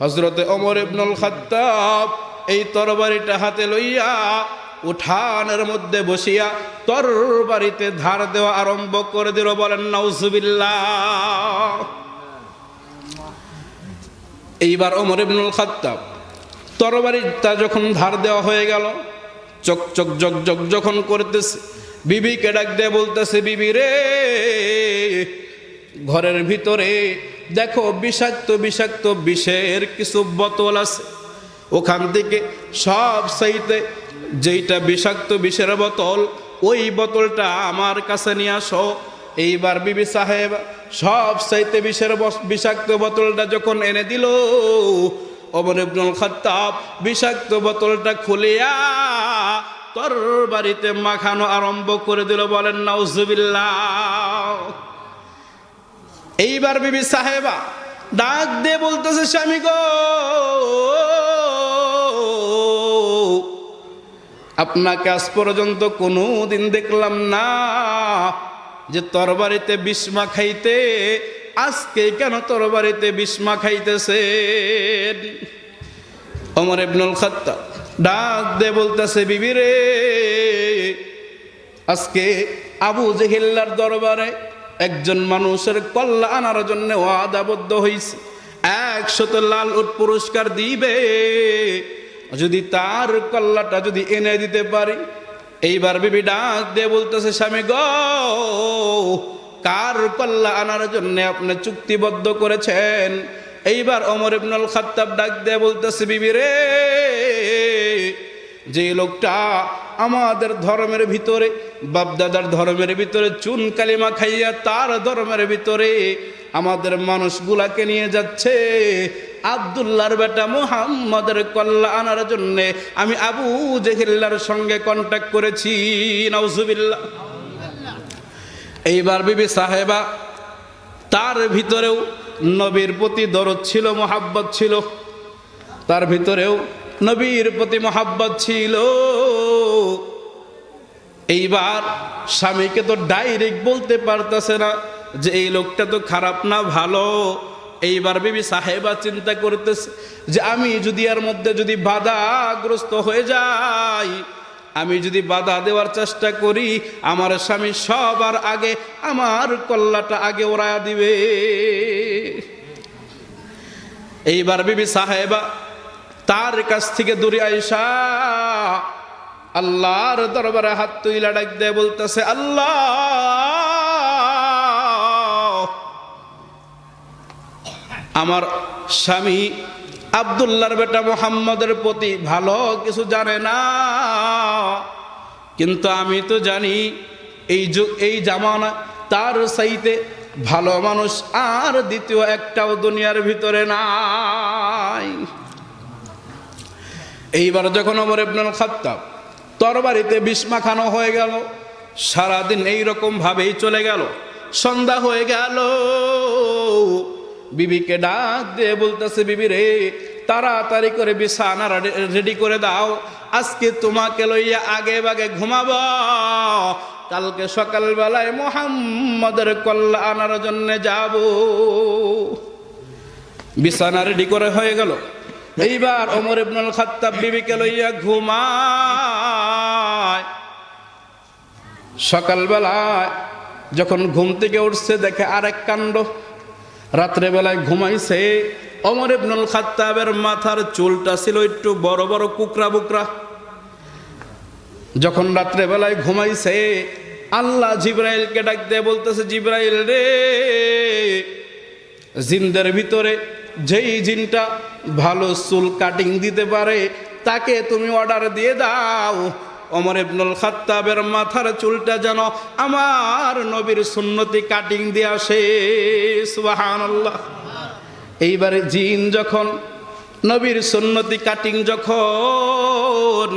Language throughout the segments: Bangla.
হজরতে অমর ইবনুল খাত্তাব এই তরবারিটা হাতে লইয়া উঠানের মধ্যে বসিয়া তরবারিতে ধার দেওয়া আরম্ভ করে দিল, বলেন, নাউজুবিল্লাহ। এইবার অমর ইবনুল খাত্তাব তরবারিটা যখন ধার দেওয়া হয়ে গেল, চক চক জক জক যখন করতেছে, বিবিকে ডাক দিয়ে বলতেছে, বিবি রে ঘরের ভিতরে দেখো বিষাক্ত বিষাক্ত বিষের কিছু বোতল আছে। ওখান থেকে সব সাইতে যেইটা বিষাক্ত বিষের বোতল, ওই বোতলটা আমার কাছে নিয়ে আসো। এইবার বিবি সাহেব সব সাইতে বিষের বিষাক্ত বোতলটা যখন এনে দিল অমর ইবনুল বিষাক্ত বোতলটা খুলিয়া তোর বাড়িতে মাখানো আরম্ভ করে দিল, বলেন, নাউজুবিল্লাহ। এইবার বিবি সাহেবা ডাক দিয়ে বলতেছে, স্বামী গো, আপনাকে আজ পর্যন্ত কোনো দিন দেখলাম না যে তরবারিতে বিস্মা খাইতে আজকে কেন তরবারিতে বিস্মা খাইতেছে অমর ইবনুল খাত্তা ডাক দে বলতেছে, বিবি রে, আজকে আবু জেহিল্লার দরবারে একজন মানুষের কল্লা আনার জন্য ওয়াদাবদ্ধ হয়েছে একশত লাল উট পুরস্কার দিবে। যদি তার কল্লাটা যদি এনে দিতে পারি, এইবার বিবি ডাক দিয়ে বলতেছে, স্বামী গ, কার কল্লা আনার জন্য আপনি চুক্তিবদ্ধ করেছেন? এইবার অমর ইবনুল খাত্তাব ডাক দিয়ে বলতেছে, বিবি রে যে লোকটা আমাদের ধর্মের ভিতরে, বাপদাদার ধর্মের ভিতরে, চুন কালিমা খাইয়া তার ধর্মের ভিতরে আমাদের মানুষগুলাকে নিয়ে যাচ্ছে। আবদুল্লাহর বেটা মুহাম্মদের কল্লা আনার জন্য আমি আবু জেহিল্লার সঙ্গে কন্ট্যাক্ট করেছি। নাউজুবিল্লাহ। এইবার বিবি সাহেবা, তার ভিতরেও নবীর প্রতি দরদ ছিল, মোহাব্বত ছিল। তার ভিতরেও নবীর প্রতি মোহাব্বত ছিল। এইবার স্বামীকে তো ডাইরেক্ট বলতে পারতেছে না যে এই লোকটা তো খারাপ না, ভালো। এইবার বিবি সাহেবা চিন্তা করতেছে যে আমি যদি এর মধ্যে যদি বাধাগ্রস্ত হয়ে যাই, আমি যদি বাধা দেওয়ার চেষ্টা করি, আমার স্বামী সবার আগে, আমার কল্লাটা আগে ওরা দিবে। এইবার বিবি সাহেবা তার কাছ থেকে দূরে আইসা আল্লাহর দরবারে হাত তুইলা ডাক দেয় বলতেছে, আল্লাহ! আমার স্বামী আবদুল্লাহর বেটা মোহাম্মদের প্রতি ভালো কিছু জানে না। কিন্তু আমি তো জানি, এই যুগ এই জামানা তার সাইতে ভালো মানুষ আর দ্বিতীয় একটাও দুনিয়ার ভিতরে নাই। এইবার যখন অমর ইবনুল খাত্তাব তরবারিতে বিস্মা খানো হয়ে গেল, সারাদিন ভাবেই চলে গেল। সন্ধ্যা হয়ে গেল। বিবিকে ডাক দিয়ে বলতেছে, বিবি রে, তাড়াতাড়ি করে বিছানা রেডি করে দাও। আজকে তোমাকে লইয়া আগে বাগে ঘুমাব। কালকে সকালবেলায় মোহাম্মদের কল্লা আনার জন্য যাব। বিছানা রেডি করে হয়ে গেল। এইবার ওমর ইবনুল খাত্তাব বিবিকে লইয়া ঘুমায়। সকালবেলায় যখন ঘুম থেকে উঠছে, দেখে আরেক কাণ্ড। রাত্রেবেলায় ঘুমাইছে অমর ইবনুল খাত্তাবের মাথার চুলটা ছিল একটু বড় বড় কুকরা বুকরা। যখন রাত্রেবেলায় ঘুমাইছে, আল্লাহ জিব্রাইলকে ডাক দিয়ে বলতেছে, জিব্রাইল রে, জিন্দের ভিতরে যেই জিনটা ভালো চুল কাটিং দিতে পারে, তাকে তুমি অর্ডার দিয়ে দাও। অমর ইবনুল খাত্তাবের মাথার চুলটা যেন আমার নবীর সুন্নতি কাটিং দিয়ে আসে সুবহানাল্লাহ। এইবারে জিন যখন, নবীর সুন্নতি কাটিং যখন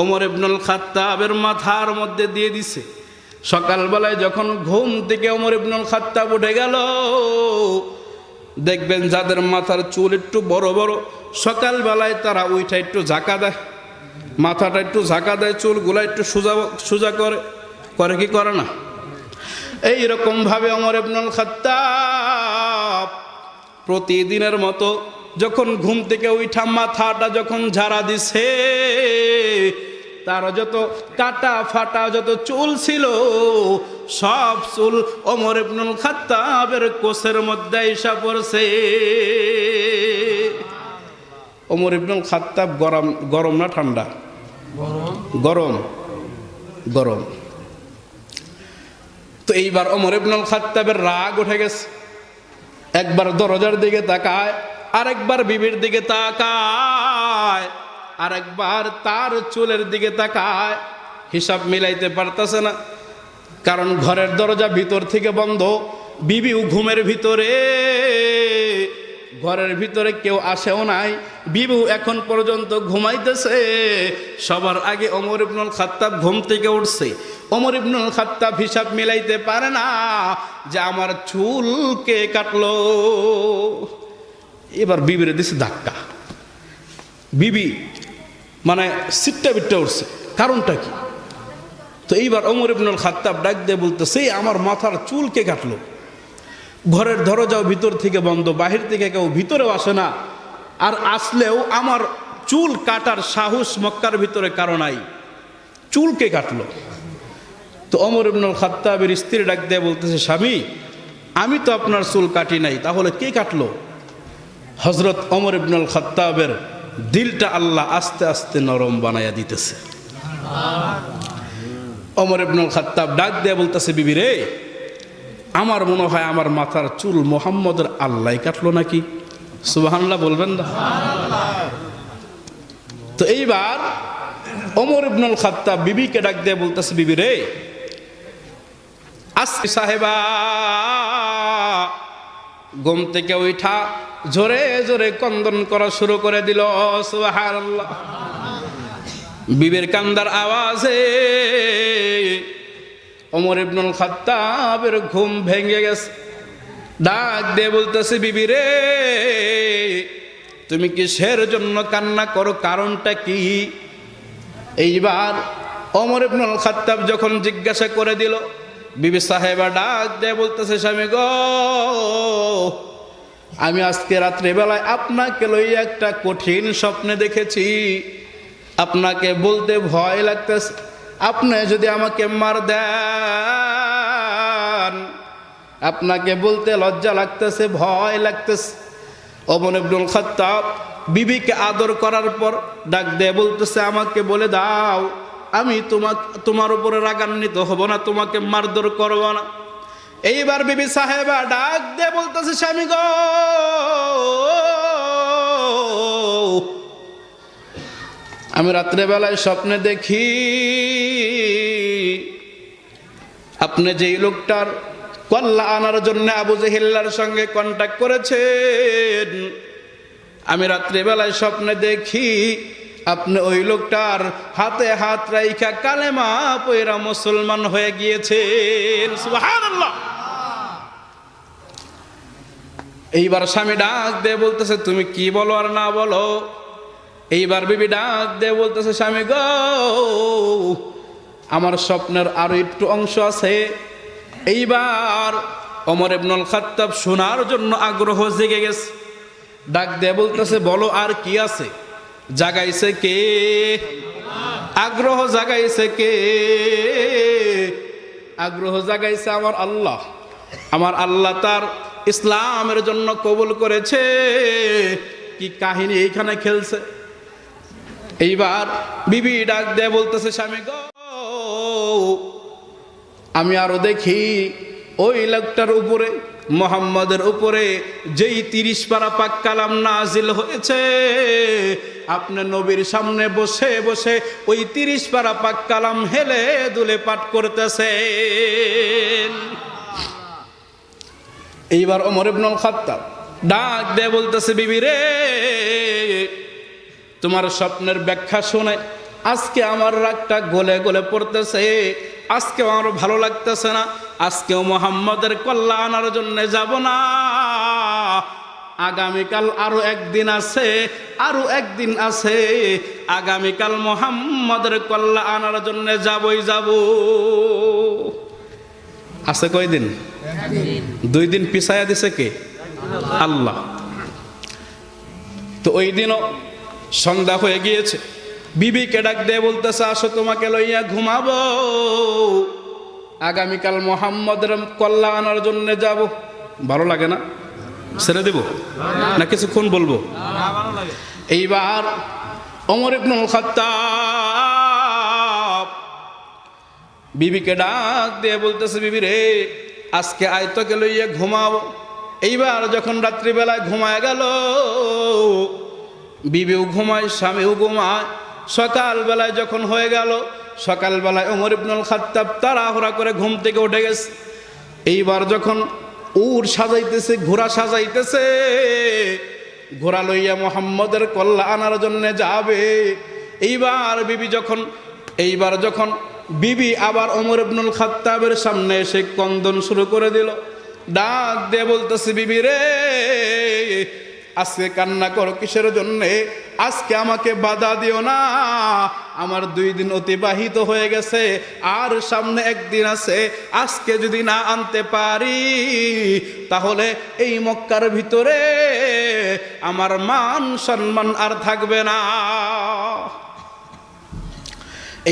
ওমর ইবনুল খাত্তাবের মাথার মধ্যে দিয়ে দিছে, সকালবেলায় যখন ঘুম থেকে ওমর ইবনুল খাত্তাব উঠে গেল দেখবেন যাদের মাথার চুল একটু বড় বড়, সকালবেলায় তারা ওইটা একটু ঝাঁকা দেয়। মাথাটা একটু ঝাঁকা দেয়, চুলগুলা একটু সোজা সোজা করে। করে কি করে না? এইরকম ভাবে অমর ইবনুল খাত্তাব প্রতিদিনের মতো যখন ঘুম থেকে উঠা মাথাটা যখন ঝাড়া দিছে, তার যত কাটা ফাটা যত চুল ছিল সব চুল ওমর ইবনুল খাত্তাবের কোষের মধ্যে এসা পড়ছে। ওমর ইবনুল খাত্তাব গরম গরম না ঠান্ডা? গরম গরম। তো এইবার ওমর ইবনুল খাত্তাবের রাগ উঠে গেছে। একবার দরজার দিকে তাকায় আরেকবার বিবির দিকে তাকায় আরেকবার তার চুলের দিকে তাকায়। হিসাব মিলাইতে পারতেছে না। কারণ ঘরের দরজা ভিতর থেকে বন্ধ, বিবিও ঘুমের ভিতরে। ঘরের ভিতরে কেউ আসেও নাই বিবু এখন পর্যন্ত ঘুমাইতেছে। সবার আগে অমর ইবনুল খাত্তাব ঘুম থেকে উঠছে। অমর ইবনুল খাত্তাব হিসাব মিলাইতে পারে না যে আমার চুল কে কাটলো। এবার বিবির দিছে ধাক্কা। বিবি মানে সিটটা বিটটা উঠছে। কারণটা কি? তো এইবার অমর ইবনুল খাত্তাব ডাক দিয়ে বলতেছে আমার মাথার চুল কে কাটলো? ঘরের দরজাও ভিতর থেকে বন্ধ, বাহির থেকে কেউ ভিতরেও আসে না। আর আসলেও আমার চুল কাটার সাহস মক্কার ভিতরে কারও নাই। চুলকে কাটলো? তো অমর ইবনুল খাত্তাবের স্ত্রী ডাক দিয়ে বলতেছে, স্বামী, আমি তো আপনার চুল কাটি নাই, তাহলে কে কাটলো? হজরত অমর ইবনুল খাত্তাবের দিলটা আল্লাহ আস্তে আস্তে নরম বানাইয়া দিতেছে। অমর ইবনুল খাত্তাব ডাক দিয়ে বলতেছে, বিবি রে, আমার মনে হয় আমার মাথার চুল মোহাম্মদের আল্লাহ কাটলো নাকি? সুবাহান্লাহ বলবেন না। তো এইবার অমর ইবনুল খাত্তাব বিবিকে ডাক দিয়ে বলতেছে, বিবি রে আসি সাহেবা, ঘুম থেকে উঠা জোরে জোরে কন্দন করা শুরু করে দিল, সুবহানাল্লাহ। বিবের কান্দার আওয়াজে অমর ইবনুল খাত্তাবের ঘুম ভেঙে গেছে। ডাক দিয়ে বলতেছে, বিবি রে, তুমি কিসের জন্য কান্না করো? কারণটা কি? এইবার অমর ইবনুল খাত্তাব যখন জিজ্ঞাসা করে দিল, বিবি সাহেবা ডাক দিয়ে বলতেছে, স্বামী গো, আমি আজকে রাত্রেবেলায় আপনাকে লইয়া একটা কঠিন স্বপ্নে দেখেছি। আপনাকে বলতে ভয় লাগতেছে। আপনি যদি আমাকে মার দেন, আপনাকে বলতে লজ্জা লাগতেছে, ভয় লাগতেছে। অমন ইবনুল খাত্তাব বিবিকে আদর করার পর ডাক দে বলতেছে, আমাকে বলে দাও, আমি তোমাক, তোমার উপরে রাগান্বিত হব না, তোমাকে মারধর করব না। এইবার বিবি সাহেবা ডাক দে বলতেছে, স্বামী গো আমি রাত্রেবেলায় স্বপ্নে দেখি, আপনি যেই লোকটার কল্লা আনার জন্য আবু জেহিল্লার সঙ্গে কন্ট্যাক্ট করেছেন, আমি রাত্রিবেলায় স্বপ্নে দেখি, আপনি ওই লোকটার হাতে হাত রাইখা কালেমা পয়রা মুসলমান হয়ে গিয়েছেন। এইবার স্বামী ডাক দিয়ে বলতেছে, তুমি কি বলো আর না বলো? এইবার বিবি ডাক দিয়ে বলতেছে, স্বামী গো, আমার স্বপ্নের আরও একটু অংশ আছে। এইবার অমর ইবনুল খাত্তাব শোনার জন্য আগ্রহ জেগে গেছে। ডাক দিয়ে বলতেছে, বলো, আর কি আছে? জাগাইছে কে? আগ্রহ জাগাইছে কে? আগ্রহ জাগাইছে আমার আল্লাহ। আমার আল্লাহ তার ইসলামের জন্য কবুল করেছে। কি কাহিনী এইখানে খেলছে? এইবার বিবি ডাক দিয়ে বলতেছে, স্বামী গো, আমি আরও দেখি, ওই লোকটার উপরে, মোহাম্মদের উপরে যেই তিরিশ পারা পাক কালাম নাজিল হয়েছে, আপনি নবীর সামনে বসে বসে ওই তিরিশ পারা পাক কালাম হেলে দুলে পাঠ করতেছেন। এইবার অমর ইবনুল খাত্তাব ডাক দিয়ে বলতেছে, বিবি রে তোমার স্বপ্নের ব্যাখ্যা শুনে আজকে আমার রাগটা গলে গলে পড়তেছে। আজকেও আমার ভালো লাগতেছে না। আজকেও মোহাম্মদের কল্লা আনার জন্য যাব না। আগামীকাল আরও একদিন আছে, আরও একদিন আছে। আগামীকাল মোহাম্মদের কল্লা আনার জন্য যাবই যাব। আছে কয়দিন? দুই দিন পিছায়া দিছে কে? আল্লাহ। তো ওই দিনও সন্ধ্যা হয়ে গিয়েছে। বিবিকে ডাক দিয়ে বলতেছে, আসো তোমাকে লইয়া ঘুমাবো। আগামীকাল মোহাম্মদের কল্লা আনার জন্য যাব। ভালো লাগে না? ছেড়ে দেব? না কিছুক্ষণ বলব? এইবার অমর ইবনুল খাত্তাব বিবিকে ডাক দিয়ে বলতেছে, বিবি রে, আজকে আয়তকে লইয়া ঘুমাবো। এইবার যখন রাত্রিবেলায় ঘুমায় গেল বিবিও ঘুমায়, স্বামীও ঘুমায়। সকালবেলায় যখন হয়ে গেল, সকালবেলায় ওমর ইবনুল খাত্তাব তাড়াহুড়া করে ঘুম থেকে উঠে গেছে। এইবার যখন উট সাজাইতেছে, ঘোড়া সাজাইতেছে, ঘোড়া লইয়া মোহাম্মদের কল্লা আনার জন্য যাবে। এইবার বিবি যখন, এইবার যখন বিবি আবার ওমর ইবনুল খাত্তাবের সামনে এসে কন্দন শুরু করে দিল। ডাক দিয়ে বলতেছে, বিবি রে আজকে কান্না করো কিসের জন্যে? আজকে আমাকে বাধা দিও না। আমার দুই দিন অতিবাহিত হয়ে গেছে, আর সামনে একদিন আছে। আজকে যদি না আনতে পারি, তাহলে এই মক্কার ভিতরে আমার মান সম্মান আর থাকবে না।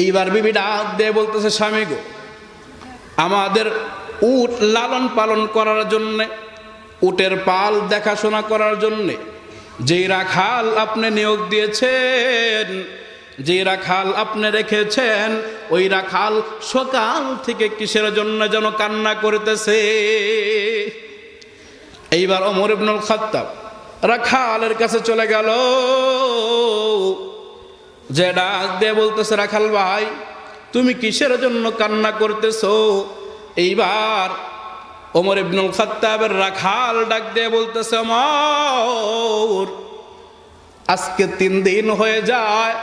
এইবার বিবি ডাক দিয়ে বলতেছে, স্বামী গো, আমাদের উট লালন পালন করার জন্যে উটের পাল দেখাশোনা করার জন্যে। যেই রাখাল আপনি নিয়োগ দিয়েছেন, যেই রাখাল আপনি রেখেছেন, ওই রাখাল সকাল থেকে কিসের জন্য যেন কান্না করতেছে? এইবার অমর ইবনুল খাত্তাব রাখালের কাছে চলে গেল। যে ডাক দিয়ে বলতেছে, রাখাল ভাই, তুমি কিসের জন্য কান্না করতেছো? এইবার ওমর ইবনুল খাত্তাবের রাখাল ডাক দিয়ে বলতেছে অমর আজকে তিন দিন হয়ে যায়,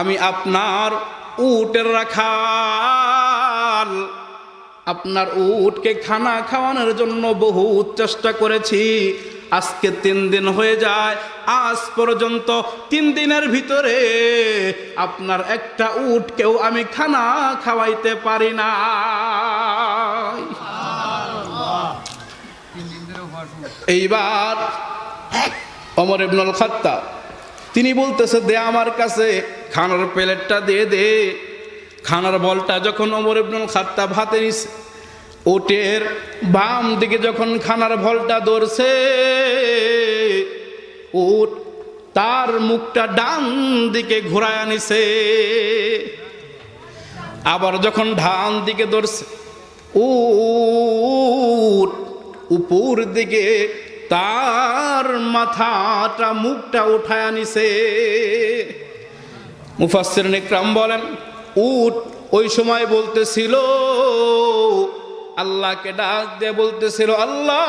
আমি আপনার উটের রাখাল। আপনার উটকে খানা খাওয়ানোর জন্য বহুত চেষ্টা করেছি, আজকে তিন দিন হয়ে যায়, আজ পর্যন্ত তিন দিনের ভিতরে আপনার একটা উটকেও আমি খানা খাওয়াইতে পারি না এইবার অমর ইবনুল খাত্তা তিনি বলতেছে, দে আমার কাছে খানার প্লেটটা দিয়ে দে। খানার বলটা যখন অমর ইবনুল খাত্তাব হাতে নিছে, ওটের বাম দিকে যখন খানার ভলটা ধরছে উট তার মুখটা ডান দিকে ঘোরায় আনিছে আবার যখন ডান দিকে ধরছে উট উপর দিকে তার মাথাটা, মুখটা উঠায় আনিছে মুফাসির নিকরাম বলেন, উট ওই সময় বলতেছিল, আল্লাহকে ডাক দিয়ে বলতেছিল, আল্লাহ,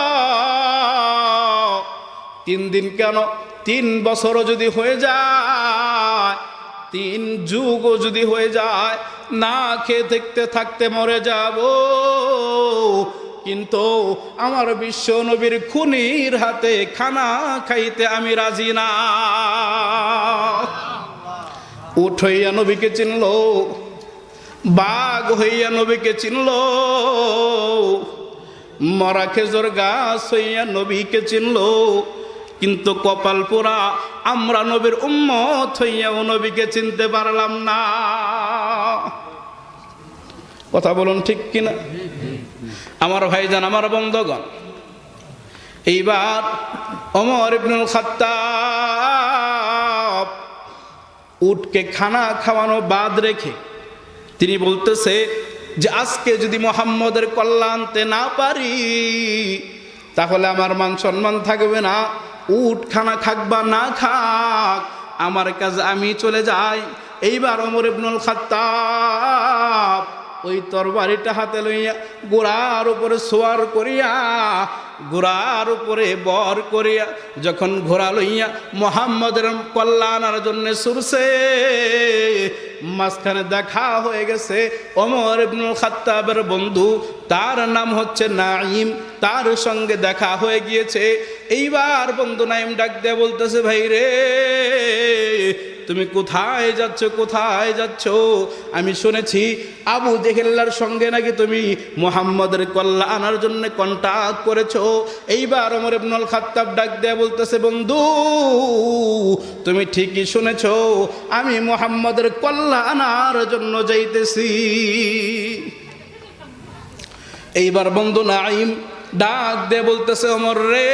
তিন দিন কেন? তিন বছরও যদি হয়ে যায়, তিন যুগও যদি হয়ে যায়, না খেয়ে দেখতে থাকতে মরে যাব কিন্তু আমার বিশ্ব নবীর খুনির হাতে খানা খাইতে আমি রাজি না। উঠ হইয়া নবীকে চিনল, বাঘ হইয়া নবীকে চিনল, মরা খেজোর গাছ হইয়া নবীকে চিনল, কিন্তু কপাল পোড়া আমরা নবীর উম্মত হইয়াও নবীকে চিনতে পারলাম না। কথা বলুন ঠিক কিনা? আমার ভাইজান, আমার বন্ধগণ। এইবার অমর ইবনুল খাত্তাব উটকে খানা খাওয়ানো বাদ রেখে তিনি বলতেছে যে, আজকে যদি মোহাম্মদের কল্যাণতে না পারি, তাহলে আমার মান সম্মান থাকবে না। উট খানা খাক বা না খাক, আমার কাছে আমি চলে যাই। এইবার অমর ইবনুল খাত্তাব ওই তরবারিটা হাতে লইয়া গোড়ার উপরে সোয়ার করিয়া, গোড়ার উপরে বর করিয়া যখন ঘোড়া লইয়া মোহাম্মদের কল্যাণার জন্য সুরছে, মাঝখানে দেখা হয়ে গেছে অমর ইবনুল খাত্তাবের বন্ধু, তার নাম হচ্ছে নাইম তার সঙ্গে দেখা হয়ে গিয়েছে। এইবার বন্ধু নাইম ডাক দিয়ে বলতেছে ভাই রে তুমি কোথায় যাচ্ছ কোথায় যাচ্ছ? আমি শুনেছি আবু জেহেল্লার সঙ্গে নাকি তুমি মোহাম্মদের কল্লা আনার জন্য কন্টাক্ট করেছ। এইবার অমর ইবনুল খাত্তাব ডাক দেয়া বলতেছে, বন্ধু, তুমি ঠিকই শুনেছ, আমি মোহাম্মদের কল্লা আনার জন্য যাইতেছি। এইবার বন্ধু নাইম ডাক দে বলতেছে অমর রে,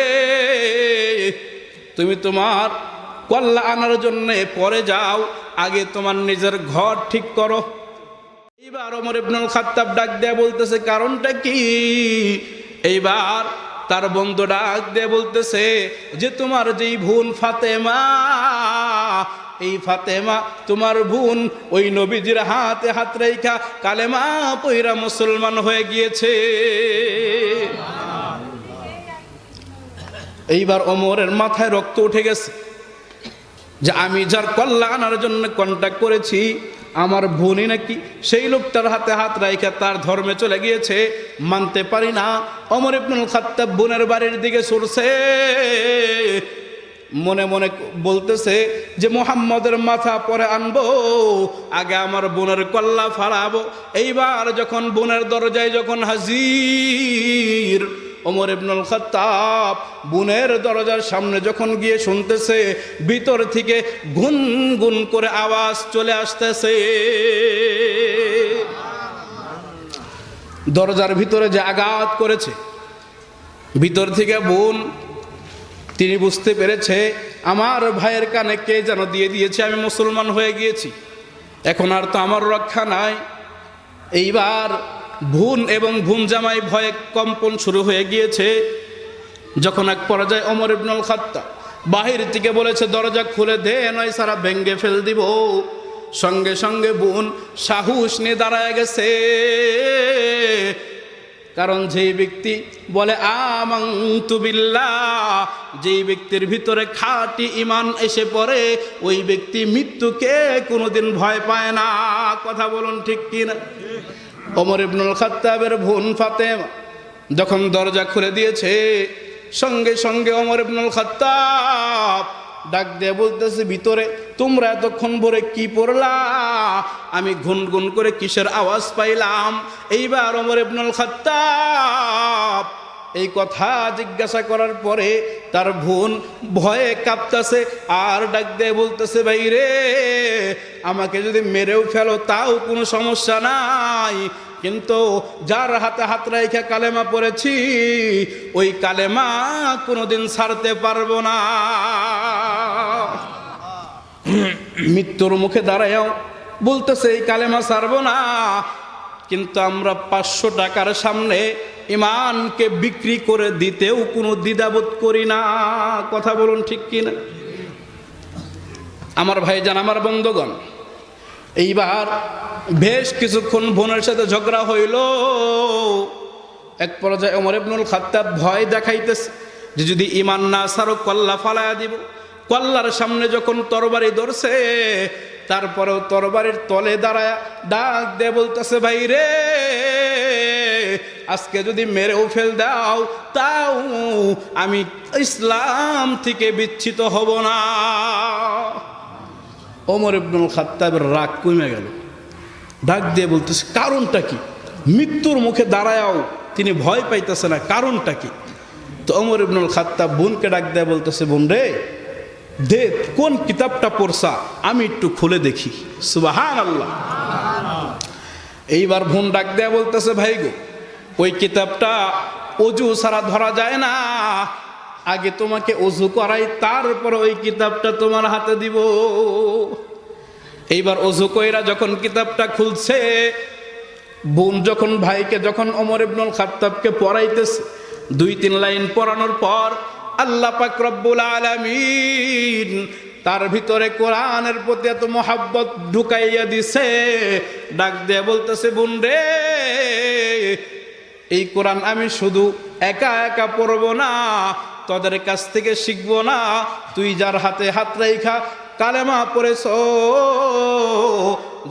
তুমি তোমার কল্লা আনার জন্য পরে যাও, আগে তোমার নিজের ঘর ঠিক করো। এইবার অমর ইবনুল খাত্তাব ডাক দেয়া বলতেছে, কারণটা কি? এইবার তার বন্ধু ডাক দিয়ে বলতেছে যে, তোমার যেই বোন ফাতেমা, এই ফাতেমা তোমার বোন ওই নবীজির হাতে হাত রেখা কালেমা পৈরা মুসলমান হয়ে গিয়েছে। এইবার অমরের মাথায় রক্ত উঠে গেছে। যে আমি যার কল্লা আনার জন্য কন্ট্যাক্ট করেছি, আমার বোনই নাকি? সেই লোকটার হাতে হাত রাইখা তার ধর্মে চলে গিয়েছে, মানতে পারি না। অমর ইবনুল খাত্তাব বোনের বাড়ির দিকে সরছে। মনে মনে বলতেছে যে, মোহাম্মদের মাথা পরে আনব, আগে আমার বোনের কল্লা ফাড়াবো। এইবার যখন বোনের দরজায় যখন হাজির ওমর ইবনুল খত্তাব বোনের দরজার সামনে যখন গিয়ে শুনতেছে, ভিতর থেকে গুন গুন করে আওয়াজ চলে আসতেছে। দরজার ভিতরে যে আঘাত করেছে, ভিতর থেকে বোন, তিনি বুঝতে পেরেছে, আমার ভাইয়ের কানে কে যেন দিয়ে দিয়েছে, আমি মুসলমান হয়ে গিয়েছি। এখন আর তো আমার রক্ষা নাই। এইবার ভুন এবং ভুন জামাই ভয়ে কম্পন শুরু হয়ে গিয়েছে। যখন এক পর্যায়ে অমর ইবনুল খাত্তা বাহির থেকে বলেছে, দরজা খুলে দে, নয় সারা ভেঙ্গে ফেল দিব। সঙ্গে সঙ্গে বোন সাহস নিয়ে দাঁড়ায় গেছে। কারণ যেই ব্যক্তি বলে আমংতুবিল্লা যেই ব্যক্তির ভিতরে খাঁটি ইমান এসে পড়ে, ওই ব্যক্তি মৃত্যুকে কোনোদিন ভয় পায় না। কথা বলুন ঠিক কিনা? অমর ইবনুল খাত্তাবের বোন ফাতেমা যখন দরজা খুলে দিয়েছে, সঙ্গে সঙ্গে অমর ইবনুল খাত্তাব ডাক দিয়ে বলতেছে, ভিতরে তোমরা এতক্ষণ ভরে কি পড়লা? আমি ঘুন গুন করে কিসের আওয়াজ পাইলাম। এইবার অমর ইবনুল খাত্তাব এই কথা জিজ্ঞাসা করার পরে তার বোন ভয়ে কাঁপতেছে, আর ডাক দিয়ে বলতেছে, ভাই রে, আমাকে যদি মেরেও ফেলো তাও কোনো সমস্যা নাই। কিন্তু যার হাতে হাত রেখে কালেমা পড়েছি, ওই কালেমা কোনোদিন ছাড়তে পারব না। মৃত্যুর মুখে দাঁড়ায়ও বলতেছে, এই কালেমা ছাড়বো না। কিন্তু আমরা পাঁচশো টাকার সামনে ইমানকে বিক্রি করে দিতেও কোনো দ্বিধাবোধ করি না। কথা বলুন ঠিক কিনা? আমার ভাইজান, আমার বন্ধুগণ, এইবার বেশ কিছুক্ষণ বোনের সাথে ঝগড়া হইল। এক পর্যায়ে অমর ইবনুল খাত্তাব ভয় দেখাইতেছে যে যদি ইমান না সারো, কল্লা ফালায়া দিব। কল্লার সামনে যখন তরবারি ধরছে তারপরেও তরবারির তলে দাঁড়ায় ডাক দে বলতেছে, ভাই রে, আজকে যদি মেরেও ফেল দাও, তাও আমি ইসলাম থেকে বিচ্ছিত হব না। ওমর ইবনুল খাত্তাবের রাগ কমে গেল। ডাক দিয়ে বলতেছে, কারণটা কি? মৃত্যুর মুখে দাঁড়ায়াও, তিনি ভয় পাইতেছে না, কারণটা কি? তো ওমর ইবনুল খাত্তাব বোনকে ডাক দেয়া বলতেছে, বোন রে দে, কোন কিতাবটা পড়সা আমি একটু খুলে দেখি। সুবাহান আল্লাহ এইবার বোন ডাক দেয়া বলতেছে, ভাই গো, ওই কিতাবটা অজু ছাড়া ধরা যায় না। আগে তোমাকে অজু করাই, তারপর ওই কিতাবটা তোমার হাতে দিব। এইবার অজু কইরা যখন কিতাবটা খুলছে, বোন যখন ভাইকে, যখন অমর ইবনুল খাত্তাবকে পড়াইতেছে, দুই তিন লাইন পড়ানোর পর আল্লাহ পাক রব্বুল আলামিন তার ভিতরে কোরআনের প্রতি এত মোহাব্বত ঢুকাইয়া দিছে। ডাক দিয়ে বলতেছে, বোন রে, এই কোরআন আমি শুধু একা একা পড়ব না, তোদের কাছ থেকে শিখব না, তুই যার হাতে হাত রেখা কালেমা পড়েছ,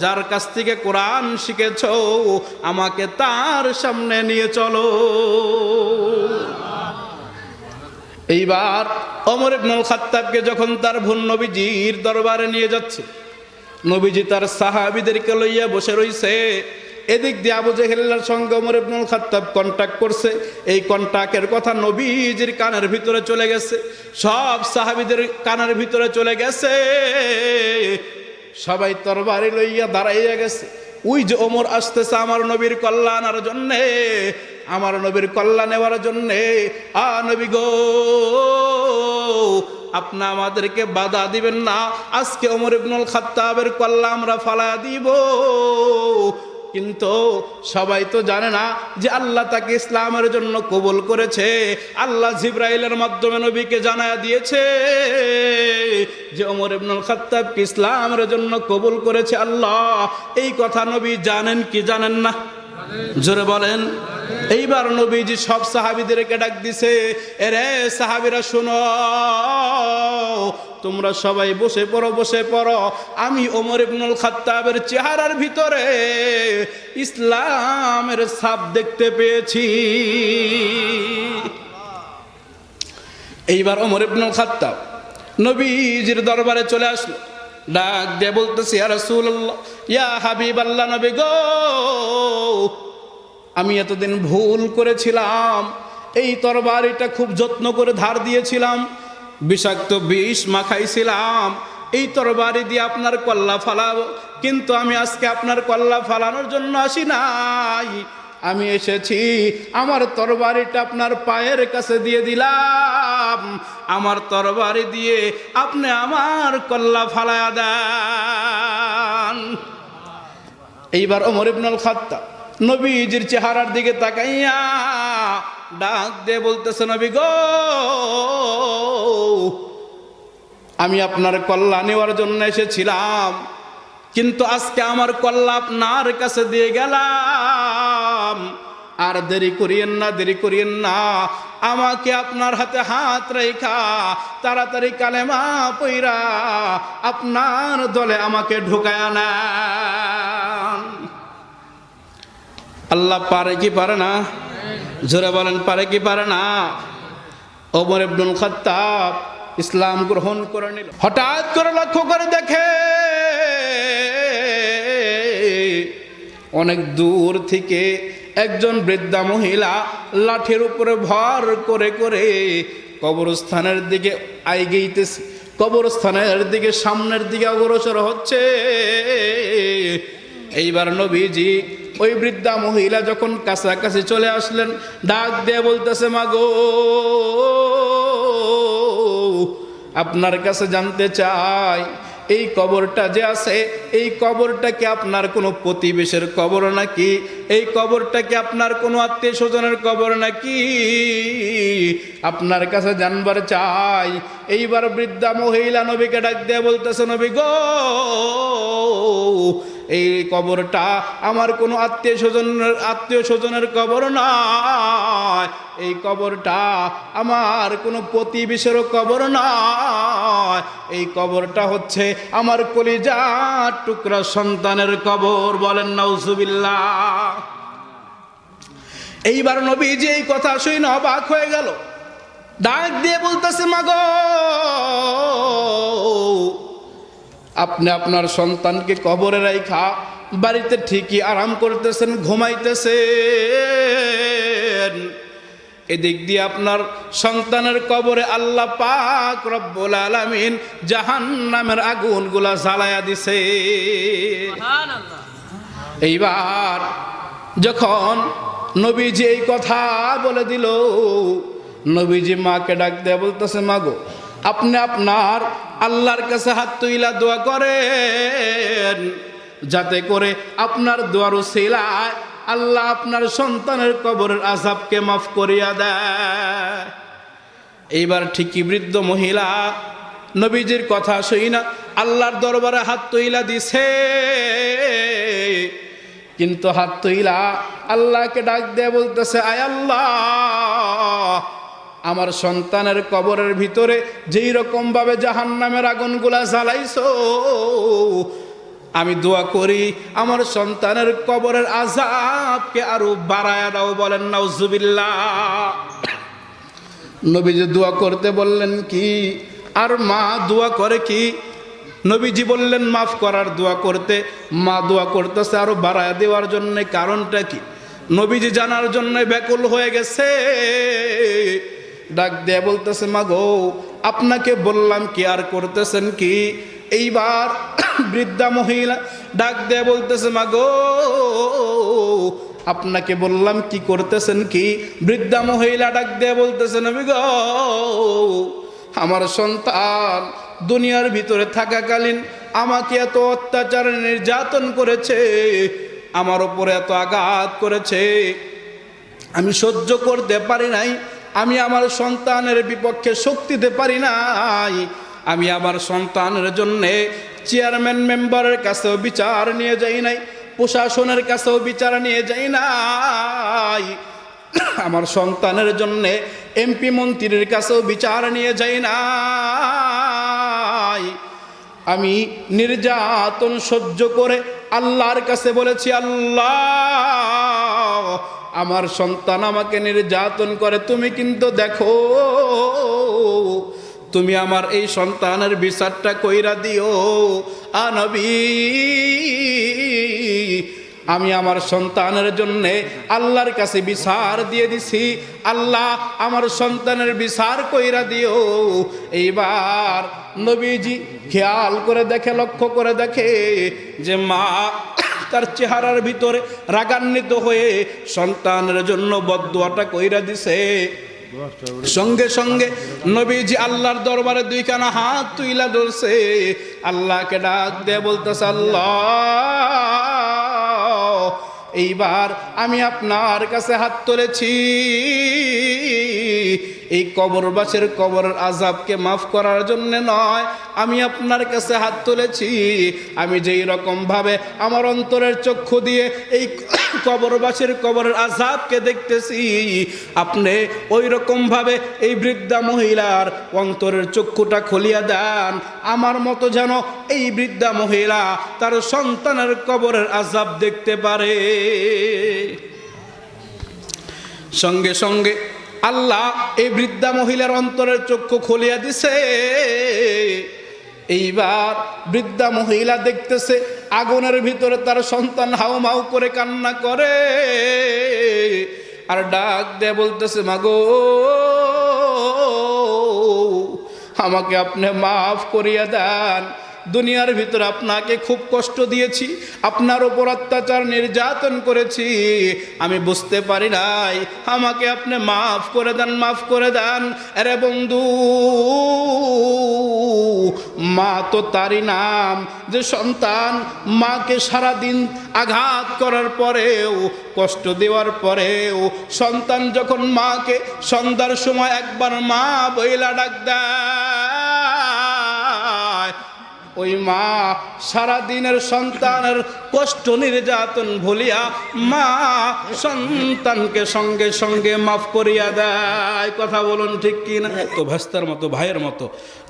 যার কাছ থেকে কোরআন শিখেছ, আমাকে তার সামনে নিয়ে চলো। এইবার অমর ইবনুল খাত্তাবকে যখন তার ভুন নবীজির দরবারে নিয়ে যাচ্ছে, নবীজি তার সাহাবিদেরকে লইয়া বসে রইছে। এদিক দিয়ে আবু জেহেল্লার সঙ্গে অমর ইবনুল খাত্তাব কন্ট্যাক্ট করছে। এই কন্ট্যাক্টের কথা নবীজির কানের ভিতরে চলে গেছে। সব সাহাবিদের কানের ভিতরে চলে গেছে। সবাই তরবারি লইয়া দাঁড়াইয়া গেছে। ওই যে ওমর আসতেছে আমার নবীর কল্যাণের জন্যে। আমার নবীর কল্যাণ নেওয়ার জন্যে, আ নবী গো, আপনি আমাদেরকে বাধা দিবেন না। আজকে ওমর ইবনুল খাত্তাবের কল্লা আমরা ফালা দিব। কিন্তু সবাই তো জানে না যে আল্লাহ তাকে ইসলামের জন্য কবুল করেছে। আল্লাহ জিব্রাইলের মাধ্যমে নবীকে জানায় দিয়েছে যে ওমর ইবনুল খাত্তাবকে ইসলামের জন্য কবুল করেছে আল্লাহ। এই কথা নবী জানেন কি জানেন না? জোরে বলেন, এইবার নবীজি সব সাহাবিদেরকে ডাক দিছে, এরে সাহাবিরা শোনো, তোমরা সবাই বসে পড়ো বসে পড়ো। আমি ওমর ইবনুল খাত্তাবের চেহারার ভিতরে ইসলামের ছাপ দেখতে পেয়েছি। এইবার ওমর ইবনুল খাত্তাব নবীজির দরবারে চলে আসলো। ডাক দিয়ে বলতেছি রাসূলুল্লাহ, ইয়া হাবিব আল্লাহ নবী গো, আমি এতদিন ভুল করেছিলাম, এই তরবারিটা খুব যত্ন করে ধার দিয়েছিলাম, বিষাক্ত বিষ মাখাইছিলাম, এই তরবারি দিয়ে আপনার কল্লা ফালাবো, কিন্তু আমি আজকে আপনার কল্লা ফালানোর জন্য আসি নাই। আমি এসেছি, আমার তরবারিটা আপনার পায়ের কাছে দিয়ে দিলাম। আমার তরবারি দিয়ে আপনি আমার কল্লা ফালায়া দেন। এইবার ওমর ইবনুল খাত্তাব নবীজির চেহারার দিকে তাকাইয়া ডাক দিয়ে বলতেছে, নবী গো, আমি আপনার কল্লা নেওয়ার জন্য এসেছিলাম, কিন্তু আজকে আমার কল্লা আপনার কাছে দিয়ে গেলাম। আর দেরি করিয়েন না, দেরি করিয়েন না। আমাকে আপনার হাতে হাত রেখা, তাড়াতাড়ি কালেমা পইরা আপনার দলে আমাকে ঢুকায় না আল্লাহ পারে কি পারে না? জোরে বলেন, পারে কি পারে না? ওমর ইবনুল খাত্তাব ইসলাম গ্রহণ করে নিল। হঠাৎ করে লক্ষ্য করে দেখে অনেক দূর থেকে একজন বৃদ্ধা মহিলা লাঠির উপরে ভর করে করে কবরস্থানের দিকে আই গেইতেছে কবরস্থানের দিকে সামনের দিকে অগ্রসর হচ্ছে। এইবার নবীজি ওই বৃদ্ধা মহিলা যখন কাছাকাছি চলে আসলেন, ডাক দিয়ে বলতেছে মাগো আপনার কাছে জানতে চাই, এই কবরটা যে আছে, এই কবরটা কি আপনার কোনো প্রতিবেশের কবর নাকি? এই কবরটা কি আপনার কোনো আত্মীয় স্বজনের কবর নাকি? আপনার কাছে জানবার চাই। এইবার বৃদ্ধা মহিলা নবীকে ডাক দিয়ে বলতেছে, নবী গো, এই কবরটা আমার কোনো আত্মীয় স্বজনের আত্মীয় স্বজনের কবর নয় এই কবরটা আমার কোনো প্রতিবেশেরও কবর নয় এই কবরটা হচ্ছে আমার কলিজার টুকরা সন্তানের কবর। বলেন, নাউজুবিল্লাহ। এইবার নবীজি এই কথা শুই না অবাক হয়ে গেল। ডাক দিয়ে বলতেছে মাগো আপনি আপনার সন্তানকে কবরে রাইখা বাড়িতে ঠিকই আরাম করতেছেন ঘুমাইতেছেন। এদিক দিয়ে আপনার সন্তানের কবরে আল্লাহ পাক রব্বুল আলামিন জাহান নামের আগুনগুলা জ্বালায়া দিছে। এইবার যখন নবীজি এই কথা বলে দিল। নবীজি মাকে ডাক দেয়া বলতেছে, মাগো, আপনি আপনার আল্লাহর কাছে হাত তুইলা দোয়া করেন। যাতে করে আপনার দোয়ারও সিলায় আল্লাহ আপনার সন্তানের কবরের আজাবকে মাফ করিয়া দেয়। এইবার ঠিকই বৃদ্ধ মহিলা নবীজির কথা শুই না আল্লাহর দরবারে হাত তৈলা দিছে। কিন্তু হাত তৈলা আল্লাহকে ডাক দিয়ে বলতেছে, আয় আল্লাহ, আমার সন্তানের কবরের ভিতরে যেই রকম ভাবে জাহান নামের আগুনগুলা জ্বালাইছো, আমি দোয়া করি আমার সন্তানের কবরের আজাবকে আরও বাড়ায় দাও বলেন, নাউজুবিল্লাহ। নবীজি দোয়া করতে বললেন, কি? আর মা দোয়া করে কি? নবীজি বললেন, মাফ করার দোয়া করতে, মা দোয়া করতেছে আরও বাড়ায় দেওয়ার জন্য। কারণটা কি? নবীজি জানার জন্য ব্যাকুল হয়ে গেছে। ডাক দিয়ে বলতেছে, মা গো, আপনাকে বললাম কি আর করতেছেন কি? এইবার বৃদ্ধা মহিলা ডাক দিয়ে বলতেছে, মা গো, আপনাকে বললাম কি করতেছেন কি? বৃদ্ধা মহিলা ডাক দিয়ে বলতেছেন আমি গো, আমার সন্তান দুনিয়ার ভিতরে থাকাকালীন আমাকে এত অত্যাচার, নির্যাতন করেছে, আমার ওপরে এত আঘাত করেছে। আমি সহ্য করতে পারি নাই, আমি আমার সন্তানের বিপক্ষে শক্তি দিতে পারি নাই। আমি আমার সন্তানের জন্যে চেয়ারম্যান মেম্বারের কাছেও বিচার নিয়ে যাই নাই, প্রশাসনের কাছেও বিচার নিয়ে যাই নাই। আমার সন্তানের জন্য এমপি মন্ত্রীর কাছেও বিচার নিয়ে যাই নাই। আমি নির্যাতন সহ্য করে আল্লাহর কাছে বলেছি, আল্লাহ, আমার সন্তান আমাকে নির্যাতন করে। তুমি কিন্তু দেখো, তুমি আমার এই সন্তানের বিচারটা কইরা দিও। আনবী আমি আমার সন্তানের জন্য আল্লাহর কাছে বিচার দিয়ে দিছি। আল্লাহ আমার সন্তানের বিচার কইরা দিও। এইবার নবীজি খেয়াল করে দেখে, লক্ষ্য করে দেখে যে মা তার চেহারার ভিতরে রাগান্বিত হয়ে সন্তানের জন্য বদুয়াটা কইরা দিছে। সঙ্গে সঙ্গে নবীজি আল্লাহর দরবারে দুইখানা হাত তুইলা ধরছে। আল্লাহকে ডাক দিয়ে বলতেছে, আল্লাহ এইবার আমি আপনার কাছে হাত তুলেছি। এই কবরবাসের কবরের আজাবকে মাফ করার জন্য নয়, আমি আপনার কাছে হাত তুলেছি। আমি যেই রকম ভাবে আমার অন্তরের চক্ষু দিয়ে এই কবরবাসীর কবরের আজাবকে দেখতেছি, আপনি ওই রকম ভাবে এই বৃদ্ধা মহিলার অন্তরের চক্ষুটা খুলিয়া দেন। আমার মতো যেন এই বৃদ্ধা মহিলা তার সন্তানের কবরের আজাব দেখতে পারে। সঙ্গে সঙ্গে আল্লাহ এই বৃদ্ধা মহিলার অন্তরের চক্ষু খুলিয়া দিছে। এইবার বৃদ্ধা মহিলা দেখতেছে আগুনের ভিতরে তার সন্তান হাউ মাউ করে কান্না করে। আর ডাক দিয়ে বলতেছে, মাগো, আমাকে আপনি মাফ করিয়া দেন। দুনিয়ার ভিতরে আপনাকে খুব কষ্ট দিয়েছি, আপনার ওপর অত্যাচার নির্যাতন করেছি। আমি বুঝতে পারি নাই, আমাকে আপনি মাফ করে দেন, মাফ করে দেন। আরে বন্ধু, মা তো তারই নাম, যে সন্তান মাকে সারাদিন আঘাত করার পরেও, কষ্ট দেওয়ার পরেও, সন্তান যখন মাকে সন্ধ্যার সময় একবার মা বইলা ডাক দেয় ওই মা সারা দিনের সন্তানের কষ্ট নির্যাতন ভুলিয়া মা সন্তানকে সঙ্গে সঙ্গে মাফ করিয়া দেয়। কথা বলুন ঠিক কি না তো ভাস্তার মতো, ভাইয়ের মতো।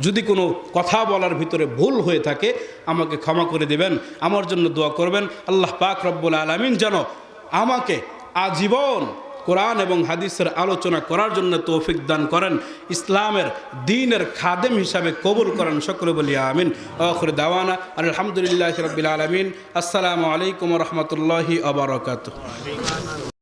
যদি কোনো কথা বলার ভিতরে ভুল হয়ে থাকে, আমাকে ক্ষমা করে দিবেন, আমার জন্য দোয়া করবেন। আল্লাহ পাক রব্বুল আলমিন যেন আমাকে আজীবন কোরআন এবং হাদিসের আলোচনা করার জন্য তৌফিক দান করেন। ইসলামের দিনের খাদেম হিসাবে কবুল করেন সকলে বলি আমিন। আখর দাওয়ানা আলহামদুলিল্লাহ রবিল আলমিন। আসসালামু আলাইকুম রহমতুল্লাহি আবরকাত